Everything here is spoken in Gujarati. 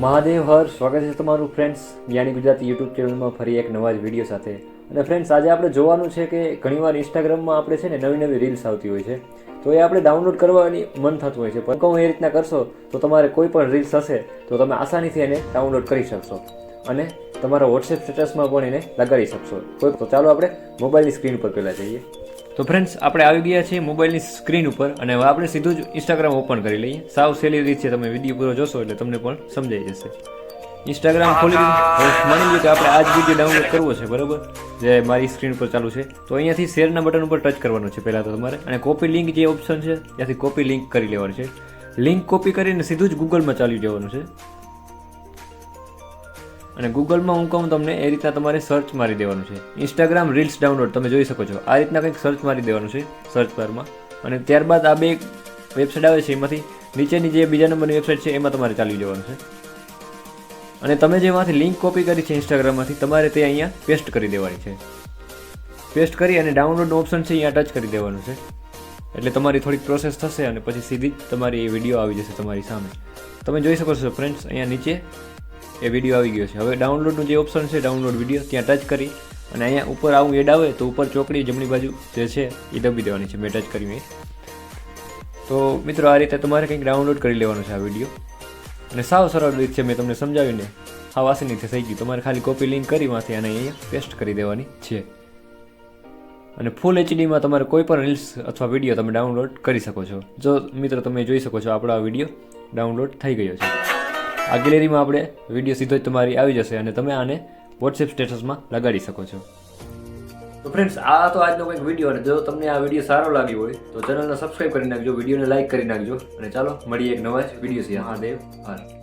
મહાદેવ, હર, સ્વાગત છે તમારું ફ્રેન્ડ્સ જ્ઞાની ગુજરાતી યુટ્યુબ ચેનલમાં ફરી એક નવા જ વીડિયો સાથે. અને ફ્રેન્ડ્સ આજે આપણે જોવાનું છે કે ઘણીવાર ઇન્સ્ટાગ્રામમાં આપણે છે ને નવી નવી રીલ્સ આવતી હોય છે. તો એ આપણે ડાઉનલોડ કરવાની મન થતું હોય છે. પણ કહું એ રીતના કરશો, તો તમારે કોઈ પણ રીલ્સ હશે, તો તમે આસાનીથી એને ડાઉનલોડ કરી શકશો. અને તમારા વોટ્સએપ સ્ટેટસમાં પણ એને લગાડી શકશો. તો ચાલો આપણે મોબાઈલની સ્ક્રીન પર પહેલાં જઈએ. તો ફ્રેન્ડ્સ આપણે આવી ગયા છીએ મોબાઈલની સ્ક્રીન ઉપર અને હવે આપણે સીધું જ ઇન્સ્ટાગ્રામ ઓપન કરી લઈએ. સાવ સહેલી રીત છે તમે વીડિયો પૂરો જોશો એટલે તમને પણ સમજાઈ જશે. ઇન્સ્ટાગ્રામ ખોલી માની લો કે આપણે આ જ વીડિયો ડાઉનલોડ કરવો છે બરાબર? જે મારી સ્ક્રીન પર ચાલુ છે. તો અહીંયાથી શેરના બટન ઉપર ટચ કરવાનું છે પહેલાં તો તમારે. અને કોપી લિંક જે ઓપ્શન છે ત્યાંથી કોપી લિંક કરી લેવાનું છે. લિંક કોપી કરીને સીધું જ ગૂગલમાં ચાલી જવાનું છે. અને ગૂગલમાં હું કહું તમને, એ રીતના તમારે સર્ચ મારી દેવાનું છે. ઇન્સ્ટાગ્રામ રીલ્સ ડાઉનલોડ તમે જોઈ શકો છો. આ રીતના કંઈક સર્ચ મારી દેવાનું છે સર્ચ બારમાં. અને ત્યારબાદ આ બે વેબસાઇટ આવે છે એમાંથી, નીચેની જે બીજા નંબરની વેબસાઇટ છે, એમાં તમારે ચાલી જવાનું છે. અને તમે જેમાંથી લિંક કોપી કરી છે ઇન્સ્ટાગ્રામમાંથી તમારે તે અહીંયા પેસ્ટ કરી દેવાની છે. પેસ્ટ કરી અને ડાઉનલોડનું ઓપ્શન છે, અહીંયા ટચ કરી દેવાનું છે. એટલે તમારી થોડીક પ્રોસેસ થશે અને પછી સીધી જ તમારી એ વીડિયો આવી જશે તમારી સામે. તમે જોઈ શકો છો ફ્રેન્ડ્સ અહીંયા નીચે એ વીડિયો આવી ગયો છે. હવે ડાઉનલોડનું જે ઓપ્શન છે ડાઉનલોડ વીડિયો ત્યાં ટચ કરી અને અહીંયા ઉપર આવું એડ આવે તો ઉપર ચોકડી જમણી બાજુ જે છે, એ દબી દેવાની છે. મેં ટચ કરી તો મિત્રો, આ રીતે તમારે કંઈક ડાઉનલોડ કરી લેવાનું છે આ વીડિયો અને સાવ સરળ રીત છે, મેં તમને સમજાવીને સાવ આસાનીથી થઈ ગયું. તમારે ખાલી કોપી લિંક કરી માંથી અને અહીંયા પેસ્ટ કરી દેવાની છે. અને ફૂલ એચડીમાં તમારે કોઈ પણ રીલ્સ અથવા વીડિયો તમે ડાઉનલોડ કરી શકો છો. જો મિત્રો, તમે જોઈ શકો છો, આપણો આ વીડિયો ડાઉનલોડ થઈ ગયો છે. આ ગેલેરીમાં આપણે વીડિયો સીધો જ તમારી આવી જશે અને તમે આને વોટ્સએપ સ્ટેટસમાં લગાડી શકો છો. તો ફ્રેન્ડ્સ આ તો આજનો કંઈક વીડિયો અને જો તમને આ વીડિયો સારો લાગ્યો હોય, તો ચેનલને સબસ્ક્રાઈબ કરી નાખજો, વિડીયોને લાઈક કરી નાખજો. અને ચાલો, મળીએ એક નવા જ વીડિયો છે મહાદેવ હર